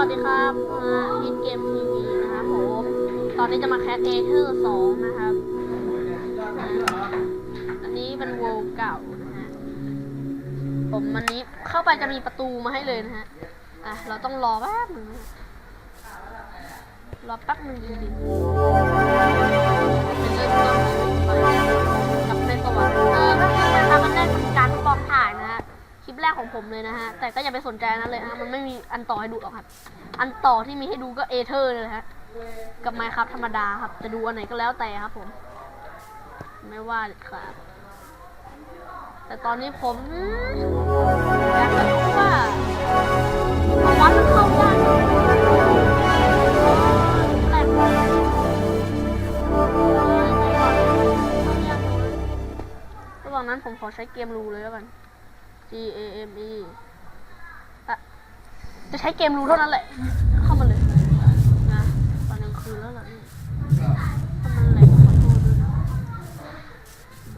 สวัสดีครับฮิตเกมทีวีนะครับผม ตอนนี้จะมาแคสเอเธอร์สองนะครับ อันนี้เป็นโวลเก่านะฮะ ผมวันนี้เข้าไปจะมีประตูมาให้เลยนะฮะ อะ เราต้องรอแป๊บหนึงรอแป๊บหนึงจริงๆเป็นเรื่องที่ต้องไปกับในสวรรค์เออก็คือนะครับอันแรกเป็นการ แรกของผมเลยนะฮะ แต่ก็อย่าไปสนใจนั้นเลยนะมันไม่มีอันต่อให้ดูหรอกครับ อันต่อที่มีให้ดูก็เอเธอร์เลยฮะ กับไมครับธรรมดาครับ จะดูอันไหนก็แล้วแต่ครับผม ไม่ว่าเด็ดขาดแต่ตอนนี้ผมอยากจะรู้ว่าวัดมันเข้ายากแหลกระหว่างนั้นผมขอใช้เกมรูเลยแล้วกัน G A M E อะจะใช้เกมรู้เท่านั้นแหละ เข้ามาเลยนะตอนกลางคืนแล้วเหรอนี่ถ้ามันแหลกขอโทษด้วยนะ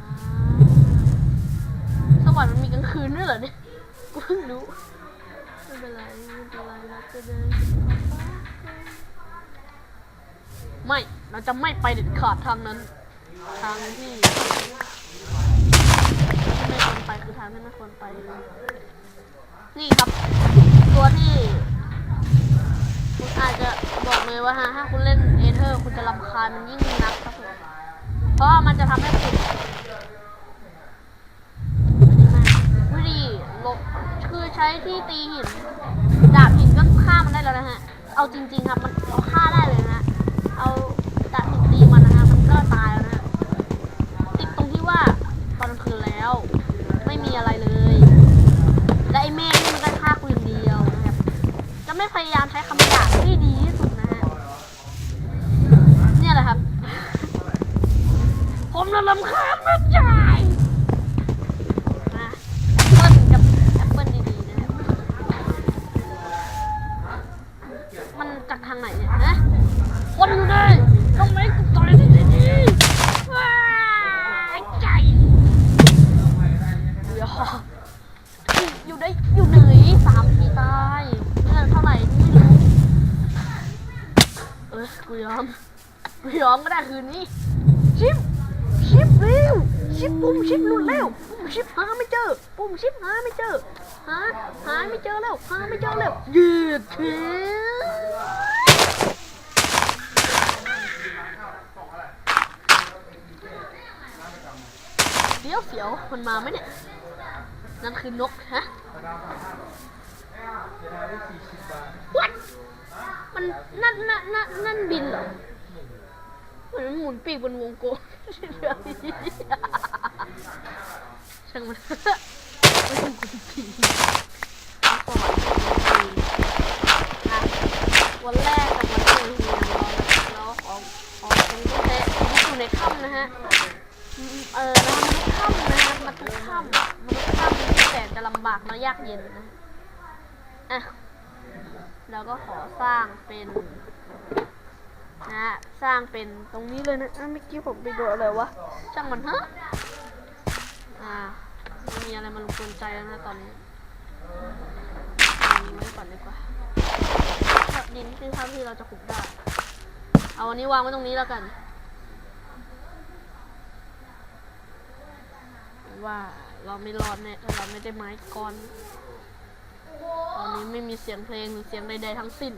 มาสวรรค์มันมีกลางคืนด้วยเหรอเนี่ย กูเพิ่งรู้ไม่เป็นไรไม่เป็นไรนะจะเดินไม่ เราจะไม่ไปเด็ดขาดทางนั้น ทางที่ คือทางที่ไม่ควรไปเลยนี่ครับ ตัวที่คุณอาจจะบอกเลยว่าฮะถ้าคุณเล่นเอเธอร์ คุณจะรำคาญมันยิ่งนักครับผมเพราะมันจะทำให้คุณวิธีลบคือใช้ที่ตีหินดาบหินก็ฆ่ามันได้แล้วนะฮะ เอาจริง ๆ ครับ มันฆ่าได้เลยนะฮะเอาดาบหินตีมันนะฮะ มันก็ตายแล้วนะฮะ ติดตรงที่ว่าตอนกลางคืนแล้ว ไม่มีอะไรเลย และไอ้เมฆนี่มันก็ฆ่ากูอย่างเดียวนะครับ จะไม่พยายามใช้คำหยาบที่ดีที่สุดนะฮะ เนี่ยแหละครับ ผมน่ะรำคาญมาจ่ายนะแอปเปิ้ลกับแอปเปิ้ลดีๆนะครับมันจากทางไหนเนี่ยนะคนอยู่ไหนต้องไหมกูต่อยที่ดีๆว้ายใจ เดี๋ยวอยู่ได้อยู่ไหนสามทีตายเรื่องเท่าไหร่ไม่รู้ เออกูยอมกูย อมก็ได้คืนนี้ ชิป ชิปเร็ว ชิปปุ่มชิปหลุดแล้วปุ่มชิปหาไม่เจอ ปุ่มชิปหาไม่เจอ หา หาไม่เจอแล้ว หาไม่เจอแล้วยืดเทีเดี๋ยวเสียวมันมาไหมเนี่ย นั่นคือนกฮะ What มันนั่นนั่นนั่นบินเหรอ เหมือนมันหมุนปีกบนวงกลมช่างมันไม่ใช่กุญปีเอาก่อนอะวันแรกกับวันที่เรียนเราเราขอขอเป็นผู้เตะอยู่ในถ้ำนะฮะอืมเออนะคะมนุษย์ถ้ำนะคะมนุษย์ถ้ำมนุษย์ถ้ำที่แสนจะลำบากและยากเย็นนะอะแล้วก็ขอสร้างเป็น นะฮะสร้างเป็นตรงนี้เลยนะเมื่อกี้ผมไปโดนอะไรวะช่างมันเถอะอ่าไม่มีอะไรมารบกวนใจแล้วนะตอนนี้นี้ไว้ก่อนดีกว่าดินที่เท่าที่เราจะขุดได้ เอาอันนี้วางไว้ตรงนี้แล้วกัน ว่าเราไม่รอดแน่ถ้าเราไม่ได้ไม้ก้อน ตอนนี้ไม่มีเสียงเพลงหรือเสียงใดๆทั้งสิ้น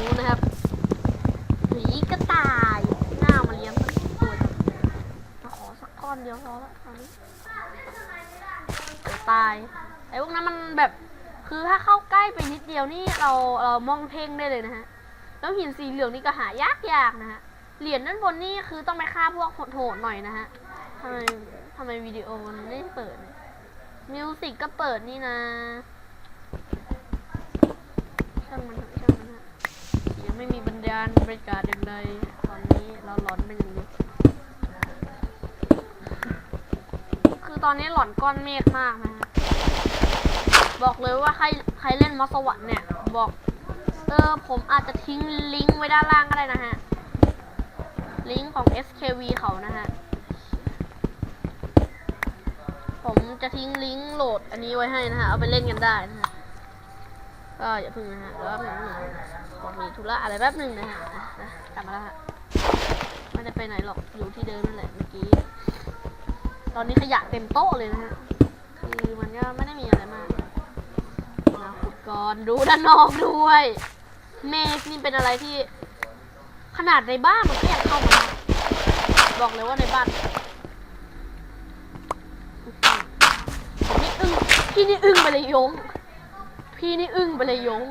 นู้นนะครับผีกระต่ายหน้ามาเลี้ยงสักตัวมาขอสักก้อนเดียวพอละตอนนี้วตายไอ้พวกนั้นมันแบบคือถ้าเข้าใกล้ไปนิดเดียวนี่เราเรามองเพ่งได้เลยนะฮะแล้วหินสีเหลืองนี่ก็หายากยากๆนะฮะเหรียญด้านบนนี่คือต้องไปฆ่าพวกโหดหน่อยนะฮะทำไมทำไมวิดีโอมันไม่เปิดมิวสิกก็เปิดนี่นะช่างมัน ไม่มีบรรยานบรรยากาศอย่างใดตอนนี้เราหลอนเป็นอย่างเดียวคือตอนนี้หลอนก้อนเมฆมากนะฮะบอกเลยว่าใครใครเล่นมอสวรรค์เนี่ย บอก เออผมอาจจะทิ้งลิงก์ไว้ด้านล่างก็ได้นะฮะ ลิงก์ของ SKV เขานะฮะ ผมจะทิ้งลิงก์โหลดอันนี้ไว้ให้นะฮะ เอาไปเล่นกันได้นะฮะ ก็อย่าพึ่งนะฮะแล้วหนึ่ง มีธุระอะไรแป๊บหนึ่งนะฮะอะกลับมาแล้วฮะไม่ได้ไปไหนหรอกอยู่ที่เดิมนั่นแหละเมื่อกี้ ตอนนี้ขยะเต็มโต๊ะเลยนะฮะคือมันก็ไม่ได้มีอะไรมากมาขุดก่อนดูด้านนอกด้วยเมฆนี่เป็นอะไรที่ ขนาดในบ้านมันก็ยังเข้ามาบอกเลยว่าในบ้านผมนี่อึ้งพี่นี่อึ้งไปเลยยง พี่นี่อึ้งไปเลยยง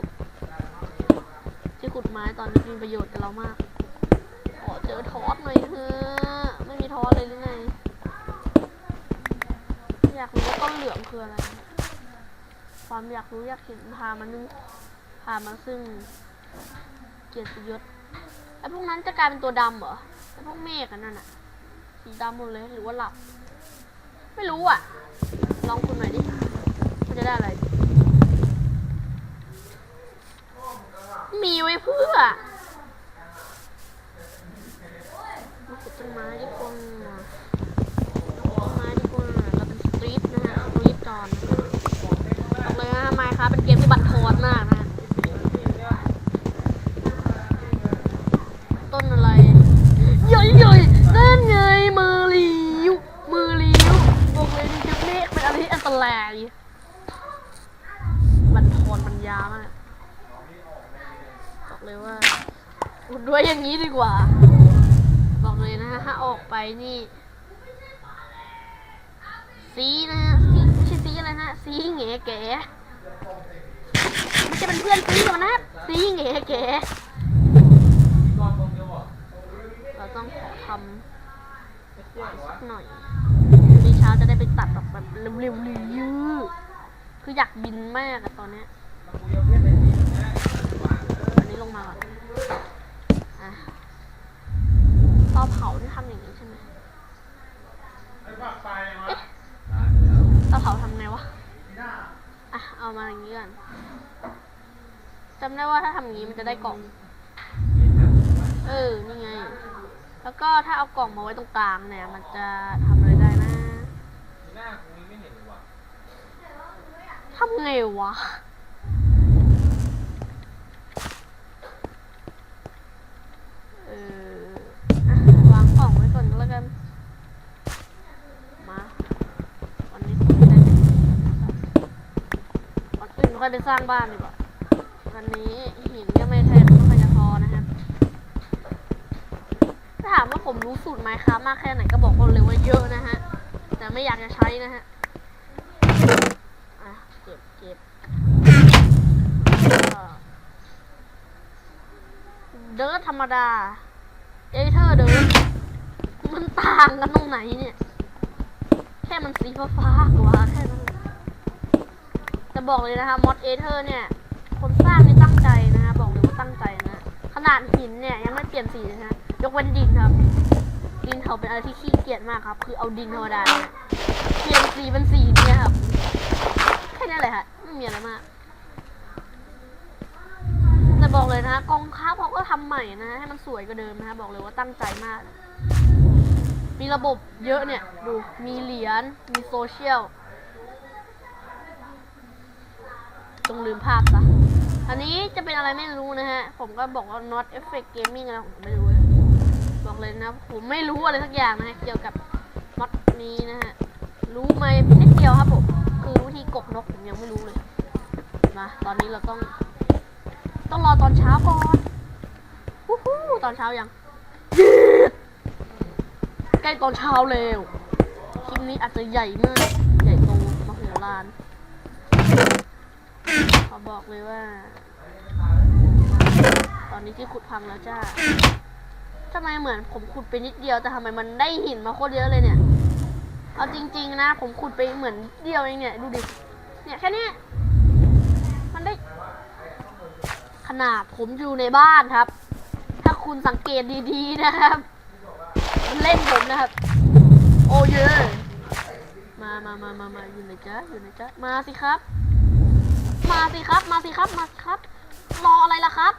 ขุดไม้ตอนนี้มีประโยชน์กับเรามาก ขอเจอทอสหน่อยเถอะไม่มีทอสเลยหรือไง อยากรู้ว่าต้นเหลืองคืออะไร ความอยากรู้อยากเห็นพามันนึงพามาซึ่ง เกียรติยศไอ้พวกนั้นจะกลายเป็นตัวดำเหรอไอ้พวกเมฆกันนั่นอะสีดำหมดเลยหรือว่าหลับ ไม่รู้อะลองคุณหน่อยดิมันจะได้อะไร มีไว้เพื่อมาขุดต้นไม้ดีกว่าต้นไม้ดีกว่าเราเป็นสตรีทนะฮะสตรีทจอนบอกเลยนะไมค์ครับเป็นเกมที่บันทอนมากนะฮะต้นอะไรใหญ่ๆนั่นไงมือลิวมือลิวบอกเลยนี่เมฆเป็นอะไรที่อันตรายบันทอนปัญญามาก บอกเลยว่าอุดด้วยอย่างนี้ดีกว่า บอกเลยนะฮะถ้าออกไปนี่ สีนะฮะสีไม่ใช่สีอะไรนะ สีเหงแก่ไม่ใช่เป็นเพื่อนสีหรอกนะสีเหงแก่เราต้องขอ ทำสักหน่อยดีเช้าจะได้ไปตัดออกแบบเร็วๆยืดคืออยากบินมากอะตอนนี้อันนี้ลงมาก่อนอะเตาเผาที่ทำอย่างนี้ใช่ไหมเอ๊ะเตาเผาทำไงวะอะเอามาอย่างนี้ก่อนจำได้ว่าถ้าทำอย่างนี้มันจะได้กล่อง เออ นี่ไง แล้วก็ถ้าเอากล่องมาไว้ตรงกลางเนี่ย มันจะทำอะไรได้นะทำไงวะเอออะวางกล่องไว้ก่อนก็แล้วกัน มา วันนี้ผมไม่ได้เป็นวันอื่นค่อยไปสร้างบ้านดีกว่าวันนี้หินก็ไม่แทนไม่ค่อยจะพอนะครับ ถ้าถามว่า ผมรู้สูตรไม้ค้ามากแค่ไหนก็บอกคนเลยว่าเยอะนะฮะ แต่ไม่อยากจะใช้นะฮะเก็บเก็บเดิร์ธรรมดา เอเธอร์เดิร์มันต่างกันตรงไหนเนี่ย แค่มันสีฟ้าๆกว่าแค่นั้นจะบอกเลยนะคะมอดเอเธอร์เนี่ย คนสร้างนี่ตั้งใจนะคะบอกเลยว่าตั้งใจนะ ขนาดหินเนี่ยยังไม่เปลี่ยนสีนะฮะ ยกเว้นดินครับ ดินเขาเป็นอะไรที่ขี้เกียจมากครับ คือเอาดินธรรมดาเนี่ยเปลี่ยนสีเป็นสีเนี่ยครับ แค่นั้นแหละฮะไม่มีอะไรมากแต่บอกเลยนะกองค้าเขาก็ทำใหม่นะ ให้มันสวยกว่าเดิมนะบอกเลยว่าตั้งใจมาก มีระบบเยอะเนี่ย ดู มีเหรียญ มีโซเชียลจงลืมภาพซะอันนี้จะเป็นอะไรไม่รู้นะฮะ ผมก็บอกว่า not effect gaming อะไรผมไม่รู้ บอกเลยนะผมไม่รู้อะไรสักอย่างนะฮะเกี่ยวกับมอดนี้นะฮะรู้ไหมนิดเดียวครับผมคือวิธีกบนกผมยังไม่รู้เลยมาตอนนี้เราต้อง ต้องรอตอนเช้าก่อนวู้ฮู้ตอนเช้ายังใกล้ตอนเช้าแล้วคลิปนี้อาจจะใหญ่มากใหญ่โตมโหฬารขอบอกเลยว่า ตอนนี้ที่ขุดพังแล้วจ้า ทำไมเหมือนผมขุดไปนิดเดียวแต่ทำไมมันได้หินมาโคตรเยอะเลยเนี่ย เอาจริง ๆ นะ ผมขุดไปเหมือนเดียวเองเนี่ยดูดิ เนี่ยแค่นี้ มันได้ ขนาดผมอยู่ในบ้านครับ ถ้าคุณสังเกตดีๆนะครับ มันเล่นผมนะครับ โอ้เยมามามามามาอยู่ไหนจ๊ะอยู่ไหนจ๊ะมาสิครับ มาสิครับ มาสิครับ มาสิครับ รออะไรล่ะครับ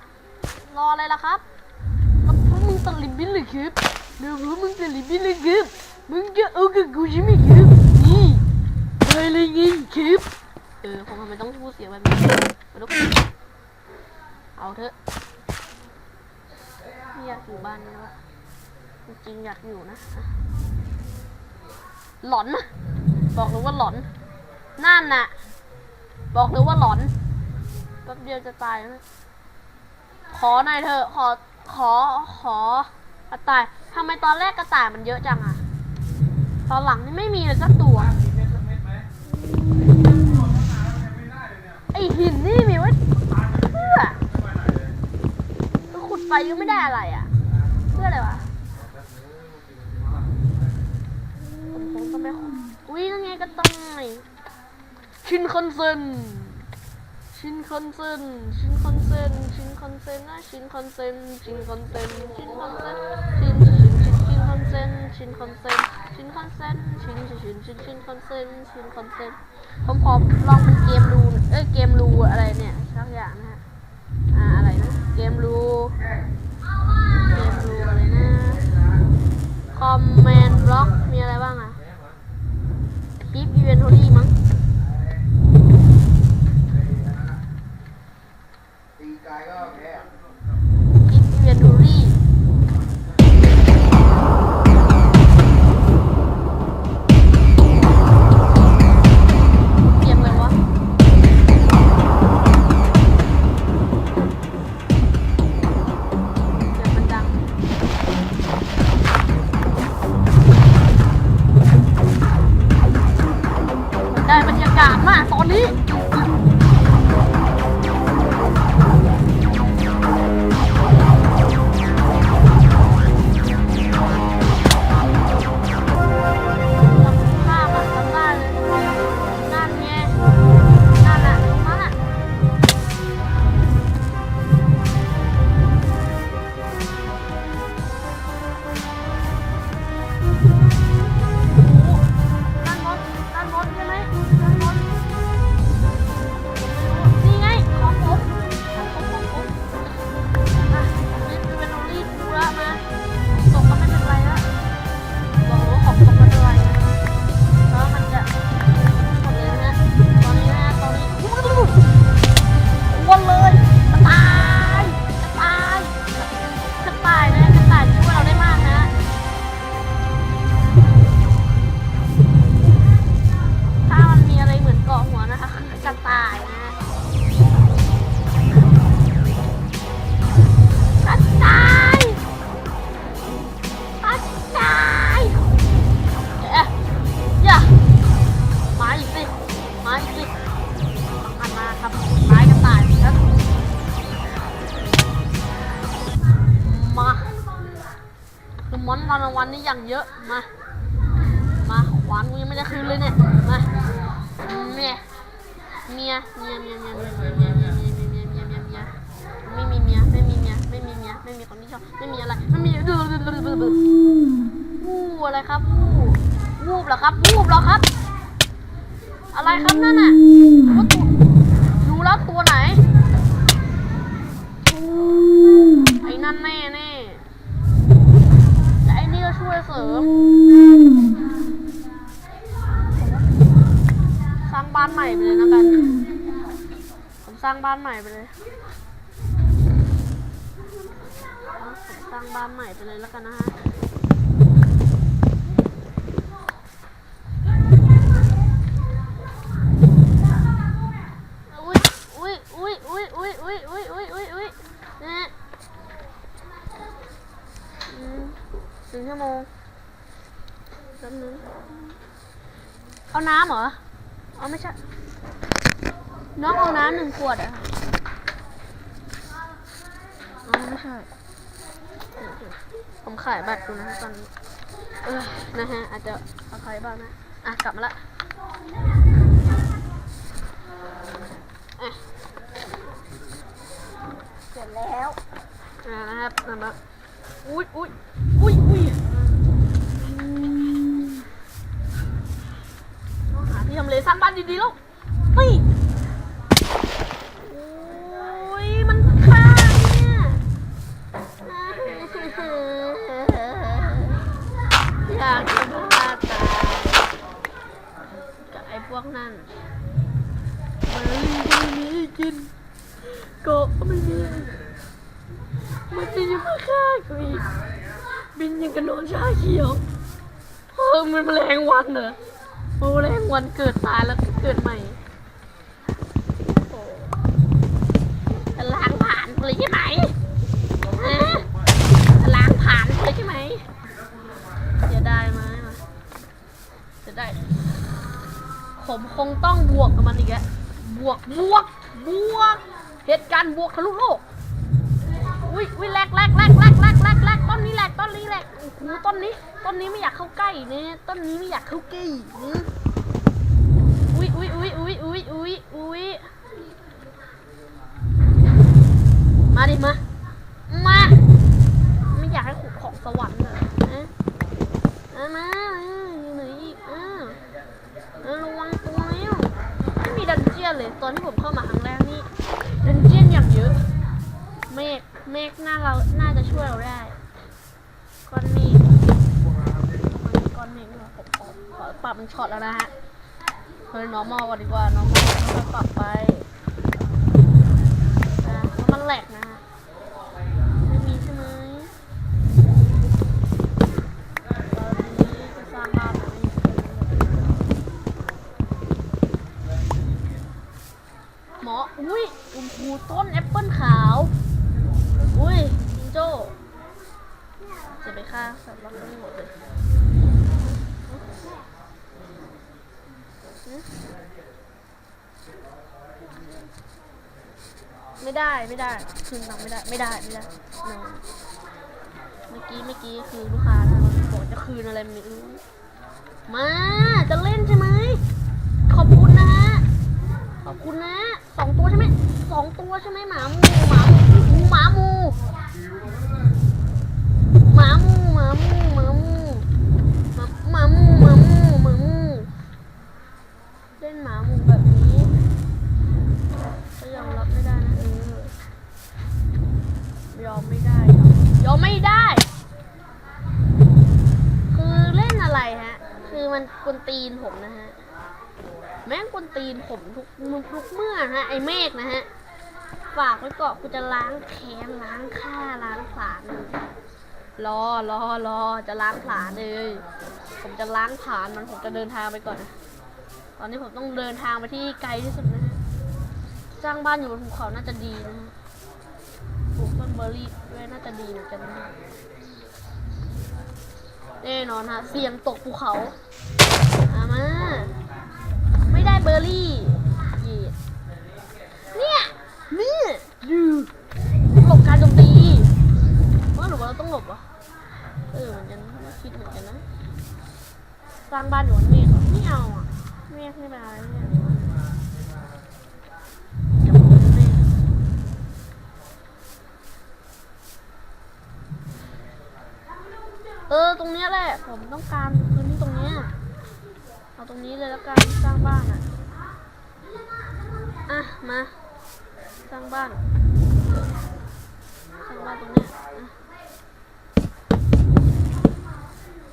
รออะไรล่ะครับ แล้วพวกมึงตะลิบินเลยครับเดี๋ยวมึงตะลิบบินเลยครับมึงจะเอากับกูใช่ไหมครับนี่ไปเลยไงครับเออผมทำไมต้องพูดเสียงแบบนี้มันต้องเอาเถอะไม่อยากอยู่บ้านนี้แล้วะจริงอยากอยู่นะ หลอนนะบอกเลยว่าหลอนนั่นน่ะ บอกเลยว่าหลอนแป๊บเดียวจะตายนะขอหน่อยเถอะขอ ขอขอกระต่ายทำไมตอนแรกกระต่ายมันเยอะจังอะตอนหลังนี่ไม่มีเลยสักตัว ไอหินนี่มีไว้เพื่อขุดไปก็ไม่ได้อะไรอะเพื่ออะไรวะผมคงต้องไปขุดอุ้ยนั่นไงกระต่ายชินคอนเซนชินคอนเซนชินคอนเซน เซนนะชินคอนเซนชินคอนเซนชินคอนเซนชินชินชินชินคอนเซนชินคอนเซนชินคอนเซนชินชินชินชินคอนเซนชินคอนเซนผมขอลองเป็นเกมรูเอ้ยเกมรูอะไรเนี่ยสักอย่างนะฮะอ่าอะไรนะเกมรูเกมรูอะไรนะคอมเมนต์บล็อกมีอะไรบ้างอะคลิปอีเวนทอรี่มั้ ไม่มีอะไรไม่มีดูดูดูดูดูวูบอะไรครับวูบวูบเหรอครับวูบเหรอครับ อะไรครับนั่นน่ะว่าตัวรู้แล้วตัวไหนไอ้นั่นแน่แน่แต่ไอ้นี่ก็ช่วยเสริมสร้างบ้านใหม่ไปเลยนะกันผมสร้างบ้านใหม่ไปเลย ตั้งบ้านใหม่ไปเลยแล้วกันนะฮะหนึ่งชั่วโมงแป๊บนึงเอาน้ำเหรอ เอาไม่ใช่ น้องเอาน้ำหนึ่งขวดอะ เอาไม่ใช่ ผมขายบัตรดูนะตอนนี้เออนะฮะ อาจจะเอาใครบ้างนะ อะ กลับมาละเสร็จแล้วอ่านะครับมามาอุ้ยอุ้ยอุ้ยอุ้ยต้องหาที่ทำเลสร้างบ้านดีๆแล้วนี่ ต้องบวกกับมันอีกแล้วบวกบวกบวก เหตุการณ์บวกทะลุโลกอุ้ยอุ้ยแหลกแหลกแหลกแลกแลกแลกแลกต้นนี้แหลกต้นนี้แหลกโอ้โหต้นนี้ ต้นนี้ไม่อยากเข้าใกล้เนี่ยต้นนี้ไม่อยากเข้าใกล้นี่อุ้ยอุ้ยอุ้ยอุ้ยอุ้ยอุ้ยอุ้ยมาดิมามาไม่อยากให้ขุดของสวรรค์เลยนะมามาอยู่ไหนอีกอ่า เออระวังตัวแล้วไม่มีดั นเจียนเลย ตอนที่ผมเข้ามาครั้งแรกนี่ดันเจียนอย่างเยอะ เมฆเมฆน่าเราน่าจะช่วยเราได้ก้อนเมฆก้อนเมฆนี่ผมขอขอปรับเป็นช็อตแล้วนะฮะเฮ้ยน้องมอก่อนดีกว่าน้องมอค่อยปรับไปนะมันแหลกนะฮะไม่มีใช่ไหมเราจะสร้างบ้านไหม หมอ อุ้ยโอ้โหต้นแอปเปิลขาว อุ้ยจิงโจ้ จะไปฆ่าสัตว์รักทั้งหมดเลยหึ ไม่ได้ คืนตังค์ไม่ได้ไม่ได้ไม่ได้ no เมื่อกี้เมื่อกี้คือลูกค้านะบอกจะคืนอะไรไม่รู้มาจะเล่นใช่ไหมขอบคุณนะฮะขอบคุณนะสองตัวใช่ไหมสองตัวใช่ไหมหมามูหมามูหมามูหมาหมูหมาหมูหมาหมูหมาหมูหมาหมูหมาหมูเล่นหมาหมูแบบนี้ก็ยอมรับไม่ได้นะเออยอมไม่ได้ ยอมยอมไม่ได้ คือเล่นอะไรฮะ คือมันกวนตีนผมนะฮะ แม่งกวนตีนผมทุกทุกเมื่อฮะ ไอเมฆนะฮะ ฝากไว้ก่อนกูจะล้างแค้นล้างฆ่าล้างผลาญรอรอรอจะล้างผลาญเลย ผมจะล้างผลาญมันผมจะเดินทางไปก่อนนะตอนนี้ผมต้องเดินทางไปที่ไกลที่สุดนะฮะสร้างบ้านอยู่บนภูเขาน่าจะดีนะฮะ ลูกต้นเบอร์รี่ด้วยน่าจะดีเหมือนกันนะแน่นอนฮะ เสี่ยงตกภูเขาอามา ไม่ได้เบอร์รี่เนี่ยนี่ดูหลบการโจมตีว่าหรือว่าเราต้องหลบวะเออเหมือนกันว่คิดเหมือนกันนะสร้างบ้านอยู่บนเมฆไม่เอาอะเมฆไม่มาแล้วเนี่ยอย่าพูดเมฆ เออ ตรงเนี้ยแหละ ผมต้องการพื้นที่ตรงเนี้ยเอาตรงนี้เลยแล้วกันสร้างบ้านอะ อะ มา สร้างบ้าน สร้างบ้านตรงเนี้ยอะ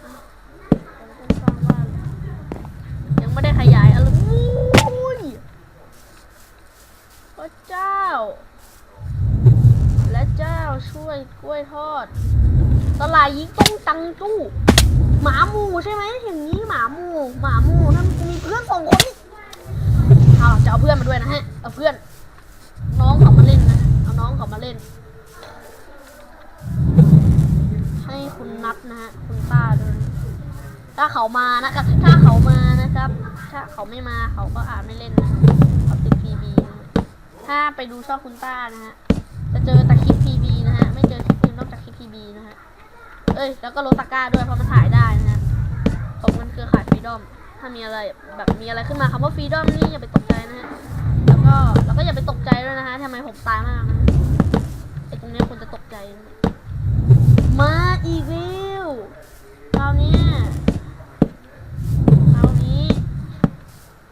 อะยังไม่ได้ขยายอะไรอุ้ยพระเจ้า และเจ้าช่วยกล้วยทอด ตลาดยิงต้งตังจู้หมาหมูใช่ไหมอย่างนี้หมาหมูหมาหมูนั่นมีเพื่อนสองคนนี่เอาจะเอาเพื่อนมาด้วยนะฮะเอาเพื่อน น้องเขามาเล่นนะเอาน้องเขามาเล่น ให้คุณนัดนะฮะคุณป้าด้วยถ้าเขามานะครับ ถ้าเขามานะครับ ถ้าเขาไม่มาเขาก็อาจไม่เล่นนะเขาติดพีบีถ้าไปดูช่องคุณป้านะฮะจะเจอแต่คลิปพีบีนะฮะไม่เจอคลิปอื่นนอกจากคลิปพีบีนะฮะ เอ้ยแล้วก็โรตาก้าด้วยเพราะมันถ่ายได้นะฮะผมมันคือขายฟรีดอม ถ้ามีอะไรแบบมีอะไรขึ้นมาคำว่าฟรีดอมนี่อย่าไปตกใจนะฮะแล้วก็แล้วก็อย่าไปตกใจด้วยนะฮะทำไมผมตายมากนะไอ้ตรงเนี้ยคุณจะตกใจ มาอีกแล้วคราวเนี้ยคราวนี้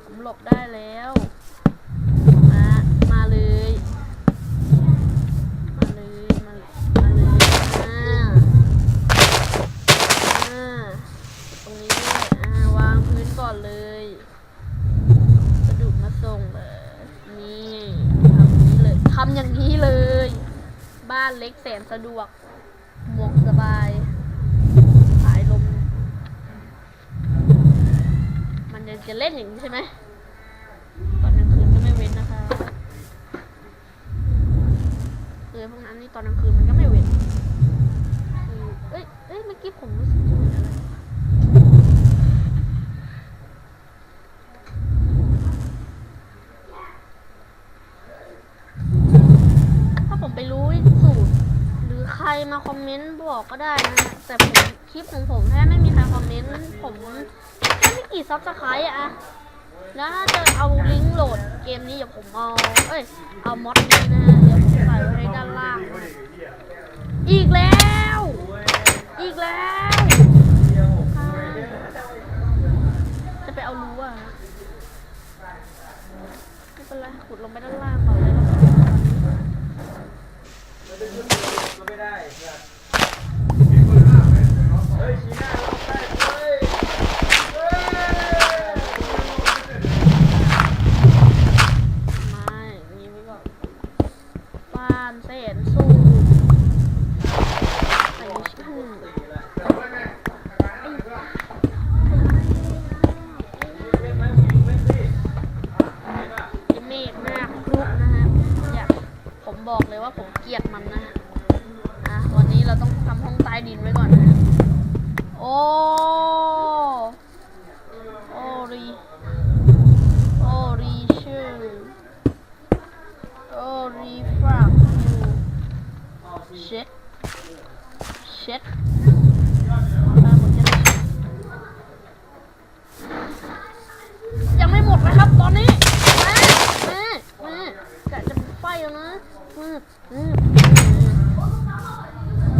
ผมหลบได้แล้วะดวก หมวกสบายสายลม มันจะจะเล่นอย่างนี้ใช่ไหม ตอนกลางคืนก็ไม่เว้นนะคะ คือพวกนั้นนี่ตอนกลางคืนมันก็ไม่เว้นคือเอ้ย เอ้ย เมื่อกี้ผมรู้สึกเหมือนอะไร ถ้าผมไปรู้สูตร หรือใคร มาคอมเมนต์บอกก็ได้นะ แต่ผมคลิปของผมแค่ไม่มีใครคอมเมนต์ผมแค่ไม่กี่ซับสไครต์อะแล้วถ้าจะเอาลิงก์โหลดเกมนี้เดี๋ยวผมเอาเอ้ยเอามอดนี้นะฮะเดี๋ยวผมใส่ไว้ให้ด้านล่าง อีกแล้ว อีกแล้วจะไปเอารู้อะไม่เป็นไรขุดลงไปด้านล่างก่อนเลยแล้วกัน ไม่ได้เฮ้ยชี้หน้า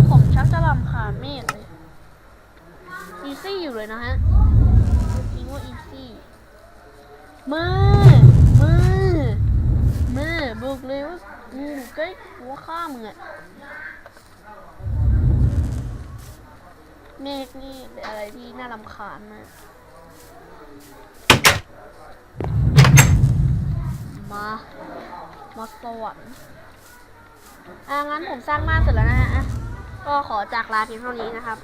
ผมชักจะลำคาเมฆเลย อีซี่อยู่เลยนะฮะจริงว่าอีซี่มามามาบอกเลยว่ากูใกล้หัวข้ามึงอะเมฆนี่เป็นอะไรที่น่ารำคาญมากมา มาสวรรค์ อะงั้นผมสร้างบ้านเสร็จแล้วนะฮะอะก็ขอจากลาเพียงเท่านี้นะครับ